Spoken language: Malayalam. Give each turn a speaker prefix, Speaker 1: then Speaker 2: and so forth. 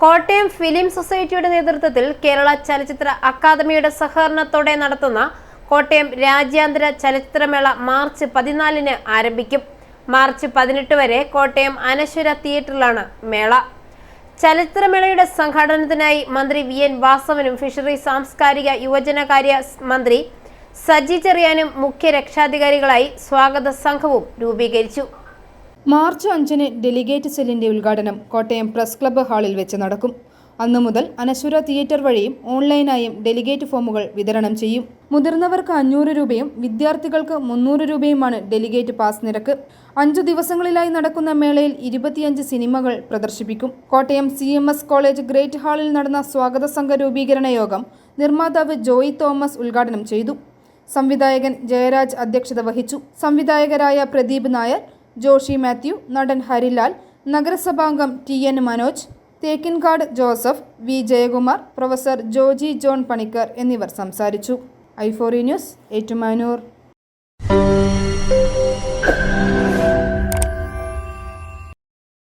Speaker 1: കോട്ടയം ഫിലിം സൊസൈറ്റിയുടെ നേതൃത്വത്തിൽ കേരള ചലച്ചിത്ര അക്കാദമിയുടെ സഹകരണത്തോടെ നടത്തുന്ന കോട്ടയം രാജ്യാന്തര ചലച്ചിത്രമേള മാർച്ച് പതിനാലിന് ആരംഭിക്കും. മാർച്ച് പതിനെട്ട് വരെ കോട്ടയം അനശ്വര തിയേറ്ററിലാണ് മേള. ചലച്ചിത്രമേളയുടെ സംഘാടനത്തിനായി മന്ത്രി വി എൻ വാസവനും ഫിഷറി സാംസ്കാരിക യുവജനകാര്യ മന്ത്രി സജി ചെറിയാനും മുഖ്യ രക്ഷാധികാരികളായി സ്വാഗത സംഘവും രൂപീകരിച്ചു.
Speaker 2: മാർച്ച് അഞ്ചിന് ഡെലിഗേറ്റ് സെല്ലിന്റെ ഉദ്ഘാടനം കോട്ടയം പ്രസ് ക്ലബ്ബ് ഹാളിൽ വെച്ച് നടക്കും. അന്നു മുതൽ അനശ്വര തിയേറ്റർ വഴിയും ഓൺലൈനായും ഡെലിഗേറ്റ് ഫോമുകൾ വിതരണം ചെയ്യും. മുതിർന്നവർക്ക് അഞ്ഞൂറ് രൂപയും വിദ്യാർത്ഥികൾക്ക് മുന്നൂറ് രൂപയുമാണ് ഡെലിഗേറ്റ് പാസ് നിരക്ക്. അഞ്ചു ദിവസങ്ങളിലായി നടക്കുന്ന മേളയിൽ ഇരുപത്തിയഞ്ച് സിനിമകൾ പ്രദർശിപ്പിക്കും. Kottayam C M S college great ഹാളിൽ നടന്ന സ്വാഗത സംഘ രൂപീകരണ യോഗം നിർമ്മാതാവ് ജോയി തോമസ് ഉദ്ഘാടനം ചെയ്തു. സംവിധായകൻ ജയരാജ് അധ്യക്ഷത വഹിച്ചു. സംവിധായകരായ പ്രദീപ് നായർ ജോഷി മാത്യു നടൻ Harilal നഗരസഭാംഗം T N Manoj Thekkinkadu Joseph V Jayakumar professor Joji John Panicker എന്നിവർ സംസാരിച്ചു. ഐഫോറി ന്യൂസ് ഏറ്റുമാനൂർ.